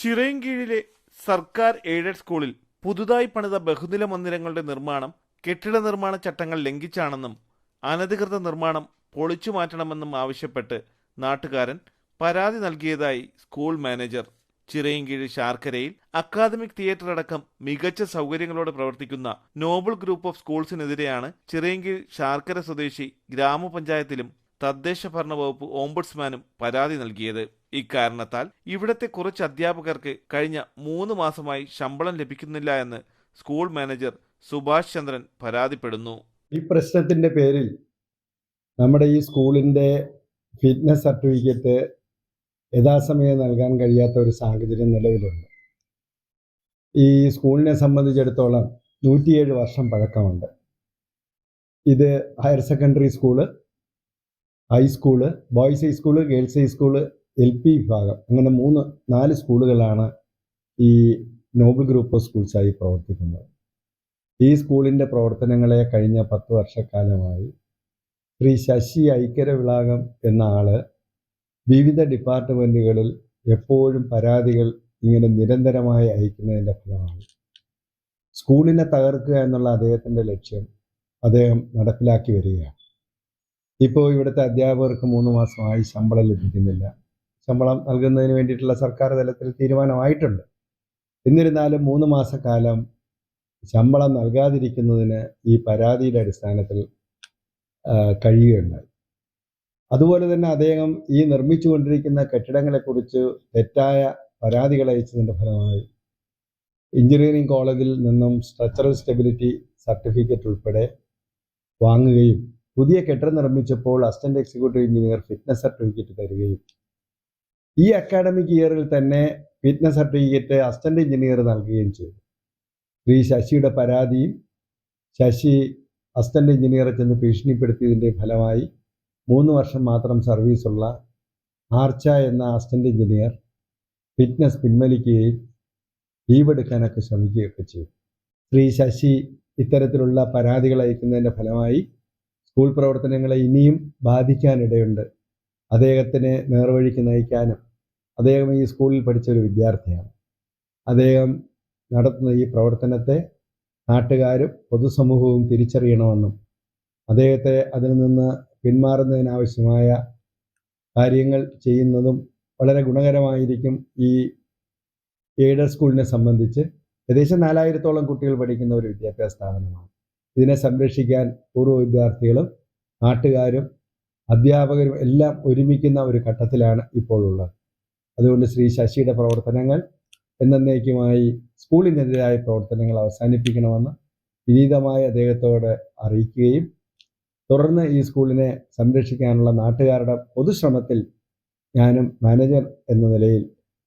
ചിറയൻകീഴിലെ സർക്കാർ എയ്ഡഡ് സ്കൂളിൽ പുതുതായി പണിത ബഹുനില മന്ദിരങ്ങളുടെ നിർമ്മാണം കെട്ടിട നിർമ്മാണ ചട്ടങ്ങൾ ലംഘിച്ചാണെന്നും അനധികൃത നിർമ്മാണം പൊളിച്ചു മാറ്റണമെന്നും ആവശ്യപ്പെട്ട് നാട്ടുകാരൻ പരാതി നൽകിയതായി സ്കൂൾ മാനേജർ. ചിറയൻകീഴ് ശാർക്കരയിൽ അക്കാദമിക് തിയേറ്റർ അടക്കം മികച്ച സൗകര്യങ്ങളോടെ പ്രവർത്തിക്കുന്ന നോബിൾ ഗ്രൂപ്പ് ഓഫ് സ്കൂൾസിനെതിരെയാണ് ചിറയൻകീഴ് ശാർക്കര സ്വദേശി ഗ്രാമപഞ്ചായത്തിലും തദ്ദേശ ഭരണ വകുപ്പ് ഓംബുഡ്സ്മാനും പരാതി നൽകിയത്. ഇക്കാരണത്താൽ ഇവിടത്തെ കുറച്ച് അധ്യാപകർക്ക് കഴിഞ്ഞ മൂന്ന് മാസമായി ശമ്പളം ലഭിക്കുന്നില്ല എന്ന് സ്കൂൾ മാനേജർ സുഭാഷ് ചന്ദ്രൻ പരാതിപ്പെടുന്നു. ഈ പ്രശ്നത്തിന്റെ പേരിൽ നമ്മുടെ ഈ സ്കൂളിന്റെ ഫിറ്റ്നസ് സർട്ടിഫിക്കറ്റ് യഥാസമയം നൽകാൻ കഴിയാത്ത ഒരു സാഹചര്യം നിലവിലുണ്ട്. ഈ സ്കൂളിനെ സംബന്ധിച്ചിടത്തോളം നൂറ്റിയേഴ് വർഷം പഴക്കമുണ്ട്. ഇത് higher secondary school high school boys high school girls high school L P വിഭാഗം. അങ്ങനെ മൂന്ന് നാല് സ്കൂളുകളാണ് ഈ നോബിൾ ഗ്രൂപ്പ് ഓഫ് സ്കൂൾസായി പ്രവർത്തിക്കുന്നത്. ഈ സ്കൂളിന്റെ പ്രവർത്തനങ്ങളെ കഴിഞ്ഞ പത്ത് വർഷക്കാലമായി ശ്രീ ശശി ഐക്യര വിളാകം എന്ന ആൾ വിവിധ ഡിപ്പാർട്ട്മെന്റുകളിൽ എപ്പോഴും പരാതികൾ ഇങ്ങനെ നിരന്തരമായി അയക്കുന്നതിന്റെ ഫലമാണ് സ്കൂളിനെ തകർക്കുക എന്നുള്ള അദ്ദേഹത്തിന്റെ ലക്ഷ്യം അദ്ദേഹം നടപ്പിലാക്കി വരികയാണ്. ഇപ്പോൾ ഇവിടുത്തെ അധ്യാപകർക്ക് മൂന്ന് മാസമായി ശമ്പളം ലഭിക്കുന്നില്ല. ശമ്പളം നൽകുന്നതിന് വേണ്ടിയിട്ടുള്ള സർക്കാർ തലത്തിൽ തീരുമാനമായിട്ടുണ്ട്. എന്നിരുന്നാലും മൂന്ന് മാസക്കാലം ശമ്പളം നൽകാതിരിക്കുന്നതിന് ഈ പരാതിയുടെ അടിസ്ഥാനത്തിൽ കഴിയുകയുണ്ടായി. അതുപോലെ തന്നെ അദ്ദേഹം ഈ നിർമ്മിച്ചുകൊണ്ടിരിക്കുന്ന കെട്ടിടങ്ങളെക്കുറിച്ച് തെറ്റായ പരാതികൾ അയച്ചതിന്റെ ഫലമായി എഞ്ചിനീയറിംഗ് കോളേജിൽ നിന്നും സ്ട്രക്ചറൽ സ്റ്റെബിലിറ്റി സർട്ടിഫിക്കറ്റ് ഉൾപ്പെടെ വാങ്ങുകയും പുതിയ കെട്ടിടം നിർമ്മിച്ചപ്പോൾ assistant executive engineer fitness certificate തരികയും ഈ അക്കാഡമിക് ഇയറിൽ തന്നെ ഫിറ്റ്നസ് സർട്ടിഫിക്കറ്റ് അസിസ്റ്റന്റ് എഞ്ചിനീയർ നൽകുകയും ചെയ്തു. ശ്രീ ശശിയുടെ പരാതിയും ശശി അസിസ്റ്റന്റ് എഞ്ചിനീയറെ ചെന്ന് ഭീഷണിപ്പെടുത്തിയതിന്റെ ഫലമായി മൂന്ന് വർഷം മാത്രം സർവീസുള്ള ആർച്ച എന്ന അസിസ്റ്റന്റ് എഞ്ചിനീയർ ഫിറ്റ്നസ് പിൻവലിക്കുകയും ലീവെടുക്കാനൊക്കെ ശ്രമിക്കുകയൊക്കെ ചെയ്തു. ശ്രീ ശശി ഇത്തരത്തിലുള്ള പരാതികൾ അയക്കുന്നതിന്റെ ഫലമായി സ്കൂൾ പ്രവർത്തനങ്ങളെ ഇനിയും ബാധിക്കാനിടയുണ്ട്. അദ്ദേഹത്തിന് നേർവഴിക്ക് നയിക്കാനും അദ്ദേഹം ഈ സ്കൂളിൽ പഠിച്ച ഒരു വിദ്യാർത്ഥിയാണ്. അദ്ദേഹം നടത്തുന്ന ഈ പ്രവർത്തനത്തെ നാട്ടുകാരും പൊതുസമൂഹവും തിരിച്ചറിയണമെന്നും അദ്ദേഹത്തെ അതിൽ നിന്ന് പിന്മാറുന്നതിനാവശ്യമായ കാര്യങ്ങൾ ചെയ്യുന്നതും വളരെ ഗുണകരമായിരിക്കും ഈ എയ്ഡഡ് സ്കൂളിനെ സംബന്ധിച്ച്. ഏകദേശം നാലായിരത്തോളം കുട്ടികൾ പഠിക്കുന്ന ഒരു വിദ്യാഭ്യാസ സ്ഥാപനമാണ്. ഇതിനെ സംരക്ഷിക്കാൻ പൂർവ വിദ്യാർത്ഥികളും നാട്ടുകാരും അധ്യാപകരും എല്ലാം ഒരുമിക്കുന്ന ഒരു ഘട്ടത്തിലാണ് ഇപ്പോൾ ഉള്ളത്. അതുകൊണ്ട് ശ്രീ ശശിയുടെ പ്രവർത്തനങ്ങൾ എന്നേക്കുമായി സ്കൂളിനെതിരായ പ്രവർത്തനങ്ങൾ അവസാനിപ്പിക്കണമെന്ന് വിനീതമായി അദ്ദേഹത്തോട് അറിയിക്കുകയും തുടർന്ന് ഈ സ്കൂളിനെ സംരക്ഷിക്കാനുള്ള നാട്ടുകാരുടെ പൊതുശ്രമത്തിൽ ഞാനും മാനേജർ എന്ന നിലയിൽ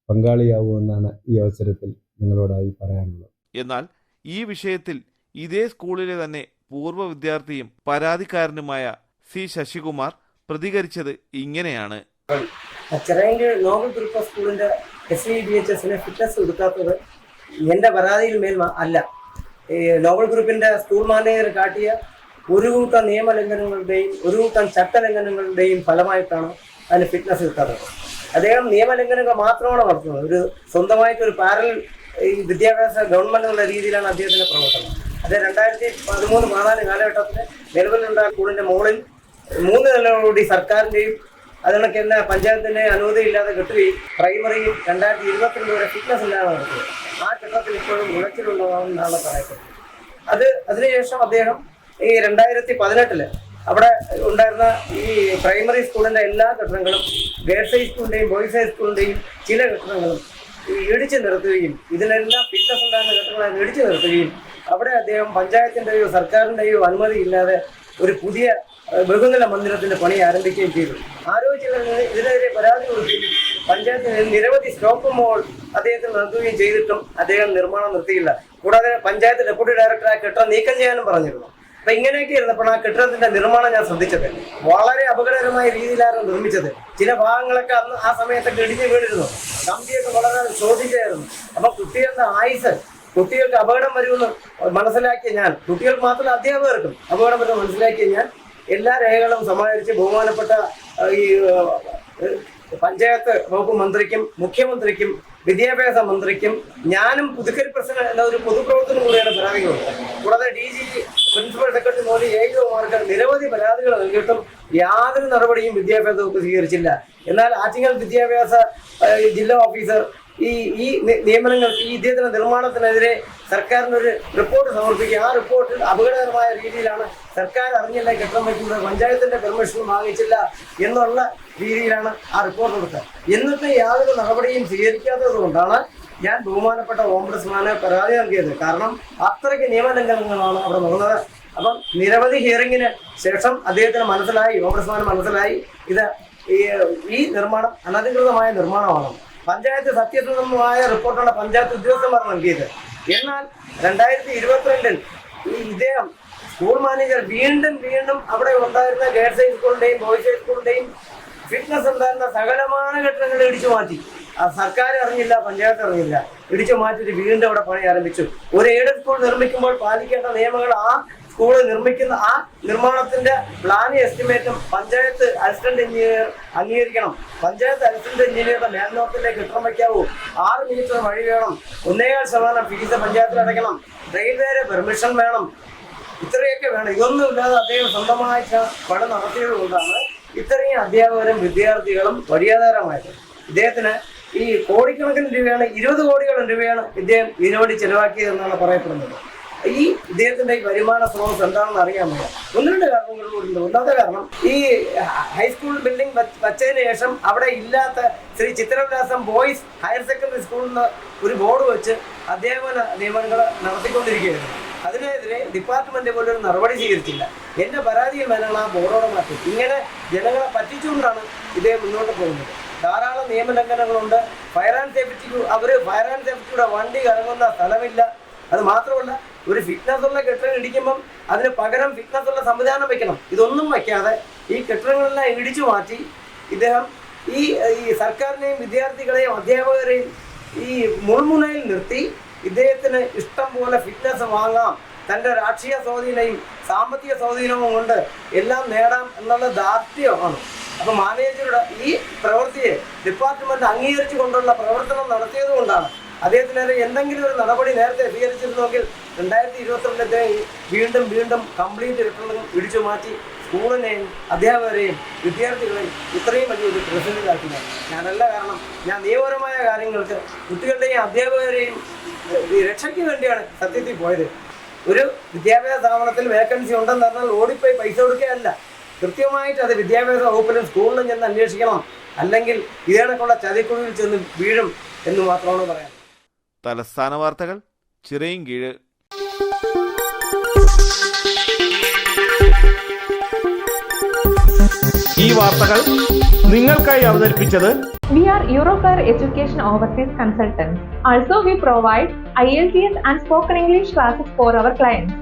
പങ്കാളിയാവുമെന്നാണ് ഈ അവസരത്തിൽ നിങ്ങളോടായി പറയാനുള്ളത്. എന്നാൽ ഈ വിഷയത്തിൽ ഇതേ സ്കൂളിലെ തന്നെ പൂർവ വിദ്യാർത്ഥിയും പരാതിക്കാരനുമായ സി ശശികുമാർ പ്രതികരിച്ചത് ഇങ്ങനെയാണ്. ചിറയൻകീഴ് നോവൽ ഗ്രൂപ്പ് ഓഫ് സ്കൂളിന്റെ എസ് ഇ ബി എച്ച് എസിന് ഫിറ്റ്നസ് കൊടുക്കാത്തത് എന്റെ പരാതിയിൽ മേൽ അല്ല. ഈ നോബൽ ഗ്രൂപ്പിന്റെ സ്കൂൾ മാനേജർ കാട്ടിയ ഒരു കൂട്ടം നിയമലംഘനങ്ങളുടെയും ഒരു കൂട്ടം ചട്ടലംഘനങ്ങളുടെയും ഫലമായിട്ടാണ് അതിന് ഫിറ്റ്നസ് കിട്ടാത്തത് അദ്ദേഹം നിയമലംഘനങ്ങൾ മാത്രമാണ് നടത്തുന്നത്. ഒരു സ്വന്തമായിട്ട് ഒരു പാരൽ ഈ വിദ്യാഭ്യാസ ഗവൺമെന്റ് എന്നുള്ള രീതിയിലാണ് അദ്ദേഹത്തിന്റെ പ്രവർത്തനം. അത് രണ്ടായിരത്തി പതിമൂന്ന് പതിനാല് കാലഘട്ടത്തിൽ നിലവിലുണ്ടായ സ്കൂളിന്റെ മുകളിൽ മൂന്ന് നിലകളോടി സർക്കാരിന്റെയും അതിനൊക്കെ തന്നെ പഞ്ചായത്തിന്റെ അനുമതി ഇല്ലാതെ കെട്ടുകയും പ്രൈമറിയും രണ്ടായിരത്തി ഇരുപത്തിരണ്ട് വരെ ഫിറ്റ്നസ് ഇല്ലാതെ നടത്തുക ആ ഘട്ടത്തിൽ ഇപ്പോഴും ഉഴച്ചിലുണ്ടാവുമെന്നാണ് പറയപ്പെടുന്നത്. അത് അതിനുശേഷം അദ്ദേഹം ഈ രണ്ടായിരത്തി പതിനെട്ടിൽ അവിടെ ഉണ്ടായിരുന്ന ഈ പ്രൈമറി സ്കൂളിന്റെ എല്ലാ കെട്ടിടങ്ങളും ഗേൾസ് ഹൈസ്കൂളിന്റെയും ബോയ്സ് ഹൈസ്കൂളിന്റെയും ചില കെട്ടിടങ്ങളും ഈ ഇടിച്ചു നിർത്തുകയും ഇതിനെല്ലാം ഫിറ്റ്നസ് ഉണ്ടാകുന്ന കെട്ടിടങ്ങളെ ഇടിച്ചു നിർത്തുകയും അവിടെ അദ്ദേഹം പഞ്ചായത്തിന്റെയോ സർക്കാരിന്റെയോ അനുമതി ഇല്ലാതെ ഒരു പുതിയ ബഹുനില മന്ദിരത്തിന്റെ പണി ആരംഭിക്കുകയും ചെയ്തു. ആരോഗ്യ ഇതിനെതിരെ പരാതി കൊടുക്കുകയും പഞ്ചായത്തിന് നിരവധി സ്റ്റോപ്പ് മോൾ അദ്ദേഹത്തിന് നൽകുകയും ചെയ്തിട്ടും അദ്ദേഹം നിർമ്മാണം നിർത്തിയില്ല. കൂടാതെ പഞ്ചായത്ത് ഡെപ്യൂട്ടി ഡയറക്ടർ ആ കെട്ടിടം നീക്കം ചെയ്യാനും പറഞ്ഞിരുന്നു. അപ്പൊ ഇങ്ങനെയൊക്കെ ഇരുന്നപ്പോൾ ആ കെട്ടിടത്തിന്റെ നിർമ്മാണം ഞാൻ ശ്രദ്ധിച്ചത്. വളരെ അപകടകരമായ രീതിയിലായിരുന്നു നിർമ്മിച്ചത്. ചില ഭാഗങ്ങളൊക്കെ അന്ന് ആ സമയത്തൊക്കെ ഇടിഞ്ഞു വീണിരുന്നു. കമ്പിയൊക്കെ വളരെ ശോധിച്ചായിരുന്നു അപ്പൊ കുട്ടികളുടെ ആയുസ് കുട്ടികൾക്ക് അപകടം വരുമെന്ന് മനസ്സിലാക്കിയ ഞാൻ കുട്ടികൾക്ക് മാത്രമല്ല അധ്യാപകർക്കും അപകടം വരുമെന്ന് മനസ്സിലാക്കിയ ഞാൻ എല്ലാ രേഖകളും സമാഹരിച്ച് ബഹുമാനപ്പെട്ട ഈ പഞ്ചായത്ത് വകുപ്പ് മന്ത്രിക്കും മുഖ്യമന്ത്രിക്കും വിദ്യാഭ്യാസ മന്ത്രിക്കും ഞാനും പുതുക്കൽ പ്രസിഡന്റ് എന്ന ഒരു പൊതുപ്രവർത്തനം കൂടിയാണ് പരാതികളുണ്ട് കൂടാതെ D G principal secretary Modi A ഒമാർക്ക് നിരവധി പരാതികൾ നൽകിയിട്ടും യാതൊരു നടപടിയും വിദ്യാഭ്യാസ വകുപ്പ് സ്വീകരിച്ചില്ല. എന്നാൽ ആറ്റിങ്ങൽ വിദ്യാഭ്യാസ ജില്ലാ ഓഫീസർ ഈ ഈ നിയമനങ്ങൾ ഈ ഇദ്ദേഹത്തിന്റെ നിർമ്മാണത്തിനെതിരെ സർക്കാരിന് ഒരു റിപ്പോർട്ട് സമർപ്പിക്കുക. ആ റിപ്പോർട്ടിൽ അപകടകരമായ രീതിയിലാണ് സർക്കാർ അറിഞ്ഞില്ല കെട്ടിടം വയ്ക്കുന്നത്? പഞ്ചായത്തിന്റെ പെർമിഷൻ വാങ്ങിച്ചില്ല എന്നുള്ള രീതിയിലാണ് ആ റിപ്പോർട്ട് കൊടുത്തത്. എന്നിട്ട് യാതൊരു നടപടിയും സ്വീകരിക്കാത്തത് കൊണ്ടാണ് ഞാൻ ബഹുമാനപ്പെട്ട ഓംബുഡ്സ്മാന് പരാതി നൽകിയത്. കാരണം അത്രയ്ക്ക് നിയമലംഘനങ്ങളാണ് അവിടെ നടന്നത്. അപ്പം നിരവധി ഹിയറിങ്ങിന് ശേഷം അദ്ദേഹത്തിന് മനസ്സിലായി ഓംബുഡ്സ്മാന് മനസ്സിലായി. ഇത് ഈ നിർമ്മാണം അനധികൃതമായ നിർമ്മാണമാണ്. പഞ്ചായത്ത് സത്യസന്ധമായ റിപ്പോർട്ടാണ് പഞ്ചായത്ത് ഉദ്യോഗസ്ഥന്മാർ നൽകിയത്. എന്നാൽ രണ്ടായിരത്തി ഇരുപത്തിരണ്ടിൽ ഈ ഇദ്ദേഹം സ്കൂൾ മാനേജർ വീണ്ടും വീണ്ടും അവിടെ ഉണ്ടായിരുന്ന ഗേൾസ് ഹൈസ്കൂളിന്റെയും ബോയ്സ് ഹൈസ്കൂളിന്റെയും ഫിറ്റ്നസ് ഉണ്ടായിരുന്ന സകലമാന കെട്ടിടങ്ങൾ ഇടിച്ചു മാറ്റി. സർക്കാർ അറിഞ്ഞില്ല പഞ്ചായത്ത് അറിഞ്ഞില്ല. ഇടിച്ചു മാറ്റിയിട്ട് വീണ്ടും അവിടെ പണി ആരംഭിച്ചു. ഒരു എയ്ഡഡ് സ്കൂൾ നിർമ്മിക്കുമ്പോൾ പാലിക്കേണ്ട നിയമങ്ങൾ ആ സ്കൂൾ നിർമ്മിക്കുന്ന ആ നിർമ്മാണത്തിന്റെ പ്ലാൻ എസ്റ്റിമേറ്റും പഞ്ചായത്ത് അസിസ്റ്റന്റ് എഞ്ചിനീയർ അംഗീകരിക്കണം. പഞ്ചായത്ത് അസിസ്റ്റന്റ് എഞ്ചിനീയറുടെ മേൽനോട്ടത്തിലേക്ക് ഇട്ടം വയ്ക്കാവൂ. ആറ് മിനിറ്റ് വഴി വേണം. ഒന്നേകാൽ ശതമാനം ഫീസ് പഞ്ചായത്തിൽ അടയ്ക്കണം. റെയിൽവേയുടെ പെർമിഷൻ വേണം. ഇത്രയൊക്കെ വേണം. ഇതൊന്നും ഇല്ലാതെ അദ്ദേഹം സ്വന്തമായിട്ട് പഠനം നടത്തിയത് കൊണ്ടാണ് ഇത്രയും അധ്യാപകരും വിദ്യാർത്ഥികളും വഴിയാധാരമായത് ഇദ്ദേഹത്തിന് ഈ കോടിക്കണക്കിന് രൂപയാണ് ഇരുപത് കോടിയോളം രൂപയാണ് ഇദ്ദേഹം ഇതിനുവേണ്ടി ചെലവാക്കിയതെന്നാണ് പറയപ്പെടുന്നത്. ഈ ഇദ്ദേഹത്തിന്റെ ഈ വരുമാന സ്രോതസ് എന്താണെന്ന് അറിയാൻ വയ്യ ഒന്ന് രണ്ട് കാരണങ്ങളുണ്ട് ഒന്നാമത്തെ കാരണം ഈ ഹൈസ്കൂൾ ബിൽഡിംഗ് വച്ചതിന് ശേഷം അവിടെ ഇല്ലാത്ത Sree Chithravilasam boys higher secondary സ്കൂളിൽ നിന്ന് ഒരു ബോർഡ് വെച്ച് അധ്യാപന നിയമനങ്ങൾ നടത്തിക്കൊണ്ടിരിക്കുകയായിരുന്നു. അതിനെതിരെ ഡിപ്പാർട്ട്മെന്റ് പോലും നടപടി സ്വീകരിച്ചില്ല. എന്റെ പരാതിയിൽ വേണമെങ്കിൽ ആ ബോർഡോടെ മാറ്റി. ഇങ്ങനെ ജനങ്ങളെ പറ്റിച്ചുകൊണ്ടാണ് ഇതേ മുന്നോട്ട് പോകുന്നത്. ധാരാളം നിയമലംഘനങ്ങളുണ്ട്. ഫയർ ആൻഡ് സേഫ്റ്റിക്ക് അവർ ഫയർ ആൻഡ് സേഫ്റ്റിയുടെ വണ്ടി ഇറങ്ങുന്ന സ്ഥലമില്ല. അത് മാത്രമല്ല ഒരു ഫിറ്റ്നസ് ഉള്ള കെട്ടിടം ഇടിക്കുമ്പം അതിന് പകരം ഫിറ്റ്നസ് ഉള്ള സംവിധാനം വെക്കണം. ഇതൊന്നും വയ്ക്കാതെ ഈ കെട്ടിടങ്ങളെല്ലാം ഇടിച്ചു മാറ്റി ഇദ്ദേഹം ഈ സർക്കാരിനെയും വിദ്യാർത്ഥികളെയും അധ്യാപകരെയും ഈ മുൾമുനയിൽ നിർത്തി ഇദ്ദേഹത്തിന് ഇഷ്ടം പോലെ ഫിറ്റ്നസ് വാങ്ങാം. തന്റെ രാഷ്ട്രീയ സ്വാധീനയും സാമ്പത്തിക സ്വാധീനവും കൊണ്ട് എല്ലാം നേടാം എന്നുള്ള ദാർഢ്യമാണ് അപ്പൊ മാനേജറുടെ ഈ പ്രവൃത്തിയെ ഡിപ്പാർട്ട്മെന്റ് അംഗീകരിച്ചു കൊണ്ടുള്ള പ്രവർത്തനം നടത്തിയത് കൊണ്ടാണ്. അദ്ദേഹത്തിനെതിരെ എന്തെങ്കിലും ഒരു നടപടി നേരത്തെ സ്വീകരിച്ചിരുന്നെങ്കിൽ രണ്ടായിരത്തി ഇരുപത്തിരണ്ടിലത്തെ വീണ്ടും വീണ്ടും കംപ്ലീറ്റ് ഇലക്ട്രോണിക് ഇടിച്ചു മാറ്റി. സ്കൂളിനെയും അധ്യാപകരെയും വിദ്യാർത്ഥികളെയും ഇത്രയും വലിയൊരു പ്രതിസന്ധിയിലാക്കിയത് ഞാനല്ല കാരണം ഞാൻ നിയമപരമായ കാര്യങ്ങൾക്ക് കുട്ടികളുടെയും അധ്യാപകരെയും രക്ഷയ്ക്ക് വേണ്ടിയാണ് സത്യത്തിൽ പോയത്. ഒരു വിദ്യാഭ്യാസ സ്ഥാപനത്തിൽ വേക്കൻസി ഉണ്ടെന്ന് പറഞ്ഞാൽ ഓടിപ്പോയി പൈസ കൊടുക്കുകയല്ല. കൃത്യമായിട്ട് അത് വിദ്യാഭ്യാസ വകുപ്പിലും സ്കൂളിലും ചെന്ന് അന്വേഷിക്കണം. അല്ലെങ്കിൽ ഇതേണക്കുള്ള ചതിക്കുഴിയിൽ ചെന്ന് വീഴും എന്ന് മാത്രമാണ് പറയാൻ തലസ്ഥാന വാർത്തകൾ ചിറയിൻകീഴ് ഈ വാർത്തകൾ നിങ്ങൾക്കായി അവതരിപ്പിച്ചത് We are Euroclear Education Overseas Consultants. Also, we provide IELTS and spoken English classes for our clients.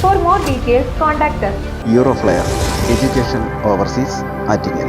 For more details, contact us. Euroflair Education Overseas Attingal